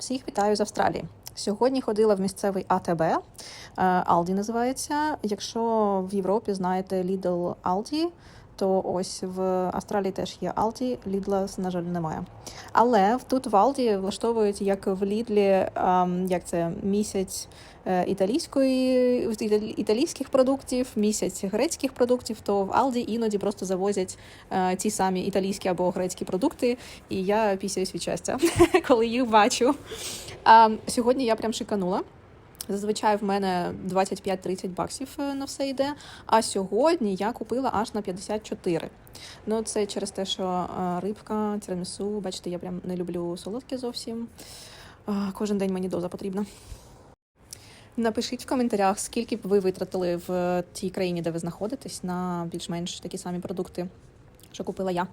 Всіх вітаю з Австралії. Сьогодні ходила в місцевий АТБ. Алді. Aldi називається. Якщо в Європі знаєте Lidl Aldi, то ось в Австралії теж є Aldi, Lidl, на жаль, немає. Але тут в Aldi влаштовують як в Лідлі, як це місяць е, італійської італі- італійських продуктів, місяць грецьких продуктів, то в Aldi іноді просто завозять е, ті самі італійські або грецькі продукти, і я пісяюсь від щастя, коли їх бачу. Сьогодні я прям шиканула. Зазвичай в мене 25-30 баксів е, на все йде. А сьогодні я купила аж на 54. Ну, це через те, що е, рибка, тірамісу, бачите, я прям не люблю солодке зовсім. Кожен день мені доза потрібна. Напишіть в коментарях, скільки б ви витратили в тій країні, де ви знаходитесь, на більш-менш такі самі продукти, що купила я.